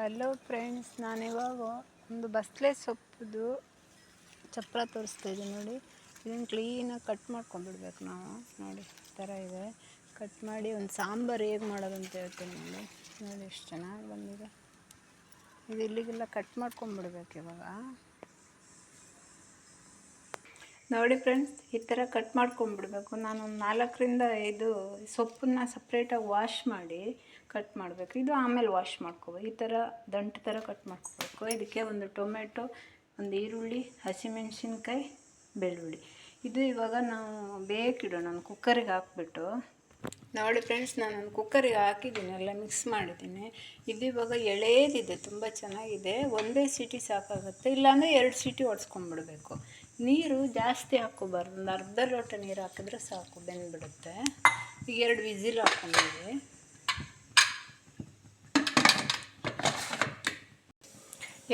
Hello friends ನಾನಿವಾಗ ಒಂದು ಬಸ್ಲೆ ಸೊಪ್ಪುದು ಚಪ್ಪರ ತೋರಿಸ್ತಾ ಇದ್ದೀನಿ ನೋಡಿ. ಇದನ್ನು ಕ್ಲೀನಾಗಿ ಕಟ್ ಮಾಡ್ಕೊಂಡ್ಬಿಡ್ಬೇಕು ನಾವು. ನೋಡಿ, ಈ ಥರ ಇದೆ. ಕಟ್ ಮಾಡಿ ಒಂದು ಸಾಂಬಾರು ಹೇಗೆ ಮಾಡೋದು ಅಂತ ಹೇಳ್ತೀನಿ ನೋಡಿ. ನೋಡಿ, ಎಷ್ಟು ಚೆನ್ನಾಗಿ ಬಂದಿದೆ. ಇದು ಇಲ್ಲಿಗೆಲ್ಲ ಕಟ್ ಮಾಡ್ಕೊಂಡ್ಬಿಡ್ಬೇಕು ಇವಾಗ. ನೋಡಿ ಫ್ರೆಂಡ್ಸ್ ಈ ಥರ ಕಟ್ ಮಾಡ್ಕೊಂಡ್ಬಿಡ್ಬೇಕು. ನಾನು ನಾಲ್ಕರಿಂದ ಐದು ಸೊಪ್ಪನ್ನ ಸಪ್ರೇಟಾಗಿ ವಾಶ್ ಮಾಡಿ ಕಟ್ ಮಾಡಬೇಕು. ಇದು ಆಮೇಲೆ ವಾಶ್ ಮಾಡ್ಕೋಬೇಕು. ಈ ಥರ ದಂಟು ಥರ ಕಟ್ ಮಾಡ್ಕೋಬೇಕು. ಇದಕ್ಕೆ ಒಂದು ಟೊಮೆಟೊ ಒಂದು ಈರುಳ್ಳಿ, ಹಸಿಮೆಣಸಿನ್ಕಾಯಿ, ಬೆಳ್ಳುಳ್ಳಿ. ಇದು ಇವಾಗ ನಾವು ಬೇಕಿಡೋಣ. ನಾನು ಕುಕ್ಕರಿಗೆ ಹಾಕ್ಬಿಟ್ಟು. ನೋಡಿ ಫ್ರೆಂಡ್ಸ್ ನಾನು ಕುಕ್ಕರಿಗೆ ಹಾಕಿದ್ದೀನಿ. ಎಲ್ಲ ಮಿಕ್ಸ್ ಮಾಡಿದ್ದೀನಿ. ಇದು ಇವಾಗ ಎಳೆದಿದೆ. ತುಂಬ ಚೆನ್ನಾಗಿದೆ. ಒಂದೇ ಸೀಟಿ ಸಾಕಾಗುತ್ತೆ. ಇಲ್ಲಾಂದರೆ ಎರಡು ಸೀಟಿ ಹೊಡ್ಸ್ಕೊಂಡ್ಬಿಡ್ಬೇಕು ನೀರು ಜಾಸ್ತಿ ಹಾಕ್ಕೋಬಾರ್ದು. ಒಂದು ಅರ್ಧ ಲೋಟ ನೀರು ಹಾಕಿದ್ರೆ ಸಾಕು, ಬೆಂದ್ಬಿಡುತ್ತೆ. ಈಗ ಎರಡು ವಿಸಿಲ್ ಹಾಕ್ಕೊಂಡಿದ್ವಿ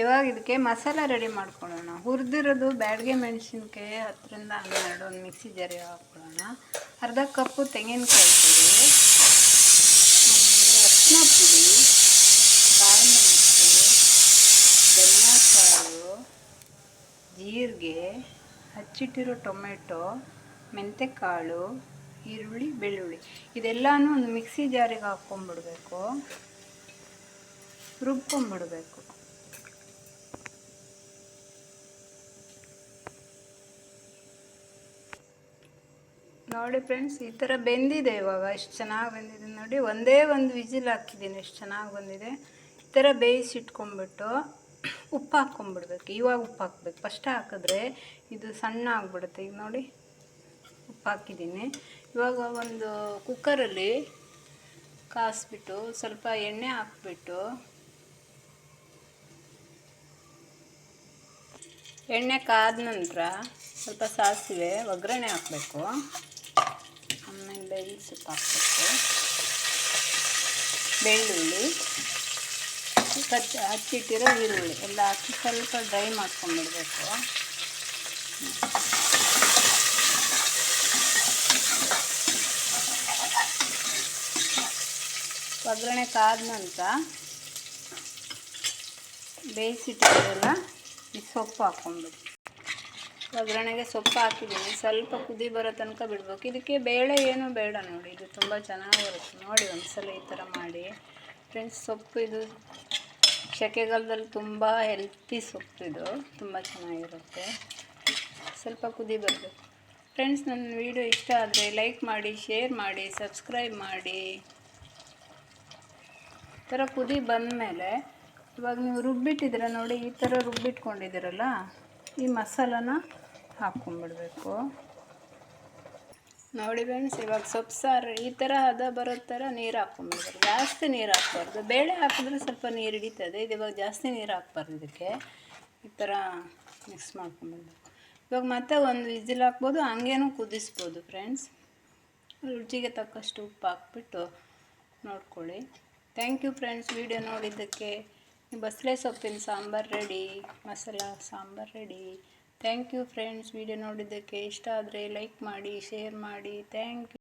ಇವಾಗ ಇದಕ್ಕೆ ಮಸಾಲ ರೆಡಿ ಮಾಡ್ಕೊಳ್ಳೋಣ. ಹುರಿದಿರೋದು ಬ್ಯಾಡಗೆ ಮೆಣಸಿನ್ಕಾಯಿ, ಹತ್ತರಿಂದ ಹನ್ನೆರಡು ಒಂದು ಮಿಕ್ಸಿ ಜರಿ ಹಾಕ್ಕೊಳ್ಳೋಣ. ಅರ್ಧ ಕಪ್ಪು ತೆಂಗಿನಕಾಯಿ ಪುಡಿ ಅರಿಶಿನ ಪುಡಿ ಕಾಳುಮೆಣಸು ಧನಿಯಾಕಾಳು ಜೀರಿಗೆ ಹಚ್ಚಿಟ್ಟಿರೋ ಟೊಮೆಟೊ, ಮೆಂತೆಕಾಳು, ಈರುಳ್ಳಿ, ಬೆಳ್ಳುಳ್ಳಿ. ಇದೆಲ್ಲನೂ ಒಂದು ಮಿಕ್ಸಿ ಜಾರಿಗೆ ಹಾಕ್ಕೊಂಬಿಡ್ಬೇಕು. ರುಬ್ಕೊಂಬಿಡ್ಬೇಕು. ನೋಡಿ ಫ್ರೆಂಡ್ಸ್, ಈ ಥರ ಬೆಂದಿದೆ ಇವಾಗ. ಎಷ್ಟು ಚೆನ್ನಾಗಿ ಬಂದಿದೆ ನೋಡಿ. ಒಂದೇ ಒಂದು ವಿಜಿಲ್ ಹಾಕಿದ್ದೀನಿ. ಎಷ್ಟು ಚೆನ್ನಾಗಿ ಬಂದಿದೆ. ಈ ಥರ ಬೇಯಿಸಿಟ್ಕೊಂಡ್ಬಿಟ್ಟು ಉಪ್ಪು ಹಾಕ್ಕೊಂಬಿಡ್ಬೇಕು ಇವಾಗ ಉಪ್ಪು ಹಾಕ್ಬೇಕು ಫಸ್ಟ್ ಹಾಕಿದ್ರೆ ಇದು ಸಣ್ಣ ಆಗಿಬಿಡುತ್ತೆ. ಈಗ ನೋಡಿ ಉಪ್ಪು ಹಾಕಿದ್ದೀನಿ ಇವಾಗ ಒಂದು ಕುಕ್ಕರಲ್ಲಿ ಕಾಯಿಸ್ಬಿಟ್ಟು ಸ್ವಲ್ಪ ಎಣ್ಣೆ ಹಾಕ್ಬಿಟ್ಟು ಎಣ್ಣೆ ಕಾದ ನಂತರ ಸ್ವಲ್ಪ ಸಾಸಿವೆ, ಒಗ್ಗರಣೆ ಹಾಕಬೇಕು. ಆಮೇಲೆ ಬೆಳ್ಳಿ ಸೊಪ್ಪು ಹಾಕಬೇಕು. ಬೆಳ್ಳುಳ್ಳಿ. ಕಚ್ಚಿ ಹಚ್ಚಿಟ್ಟಿರೋ ಈರುಳ್ಳಿ. ಎಲ್ಲ ಹಾಕಿ ಸ್ವಲ್ಪ ಡ್ರೈ ಮಾಡ್ಕೊಂಡ್ಬಿಡ್ಬೇಕು. ಒಗ್ಗರಣೆ ಕಾದ ನಂತರ ಬೇಯಿಸಿಟ್ಟಿರೋಲ್ಲ ಈ ಸೊಪ್ಪು ಹಾಕ್ಕೊಂಡ್ಬಿಡಿ. ಒಗ್ಗರಣೆಗೆ ಸೊಪ್ಪು ಹಾಕಿದ್ದೀನಿ. ಸ್ವಲ್ಪ ಕುದಿ ಬರೋ ತನಕ ಬಿಡ್ಬೇಕು. ಇದಕ್ಕೆ ಬೇಳೆ ಏನೂ ಬೇಡ ನೋಡಿ. ಇದು ತುಂಬ ಚೆನ್ನಾಗಿ ಬರುತ್ತೆ. ನೋಡಿ ಒಂದ್ಸಲ ಈ ಥರ ಮಾಡಿ. ಫ್ರೆಂಡ್ಸ್ ಸೊಪ್ಪು ಇದು ಸೆಕೆಗಾಲದಲ್ಲಿ ತುಂಬ ಹೆಲ್ತಿ ಇದು. ತುಂಬ ಚೆನ್ನಾಗಿರುತ್ತೆ. ಸ್ವಲ್ಪ ಕುದಿ ಬರಬೇಕು. ಫ್ರೆಂಡ್ಸ್ ನನ್ನ ವಿಡಿಯೋ ಇಷ್ಟ ಆದರೆ ಲೈಕ್ ಮಾಡಿ ಶೇರ್ ಮಾಡಿ ಸಬ್ಸ್ಕ್ರೈಬ್ ಮಾಡಿ. ಈ ಥರ ಕುದಿ ಬಂದಮೇಲೆ ಇವಾಗ ನೀವು ರುಬ್ಬಿಟ್ಟಿದ್ದೀರ ನೋಡಿ, ಈ ಥರ ರುಬ್ಬಿಟ್ಕೊಂಡಿದ್ದೀರಲ್ಲ, ಈ ಮಸಾಲನ ಹಾಕ್ಕೊಂಬಿಡ್ಬೇಕು ನೋಡಿ ಫ್ರೆಂಡ್ಸ್, ಇವಾಗ ಸೊಪ್ಪು, ಸಾರು ಈ ಥರ ಹದ ಬರೋ ಥರ ನೀರು ಹಾಕ್ಕೊಂಬಿಡ್ಬೇಕು ಜಾಸ್ತಿ ನೀರು ಹಾಕ್ಬಾರ್ದು. ಬೇಳೆ ಹಾಕಿದ್ರೆ ಸ್ವಲ್ಪ ನೀರು ಹಿಡಿತದೆ. ಇದು ಇವಾಗ ಜಾಸ್ತಿ ನೀರು ಹಾಕ್ಬಾರ್ದು ಇದಕ್ಕೆ. ಈ ಥರ ಮಿಕ್ಸ್ ಮಾಡ್ಕೊಂಬಿಡ್ಬೇಕು ಇವಾಗ ಮತ್ತೆ ಒಂದು ವಿಸಿಲ್ ಹಾಕ್ಬೋದು, ಹಂಗೇನೂ ಕುದಿಸ್ಬೋದು ಫ್ರೆಂಡ್ಸ್. ರುಚಿಗೆ ತಕ್ಕಷ್ಟು ಉಪ್ಪು ಹಾಕ್ಬಿಟ್ಟು ನೋಡ್ಕೊಳ್ಳಿ. ಥ್ಯಾಂಕ್ ಯು ಫ್ರೆಂಡ್ಸ್, ವಿಡಿಯೋ ನೋಡಿದ್ದಕ್ಕೆ. ಬಸಳೆ ಸೊಪ್ಪಿನ sambar ready, masala sambar ready. Thank you friends video ನೋಡಿದ್ದಕ್ಕೆ ಇಷ್ಟ ಆದರೆ ಲೈಕ್ ಮಾಡಿ ಶೇರ್ ಮಾಡಿ. Thank you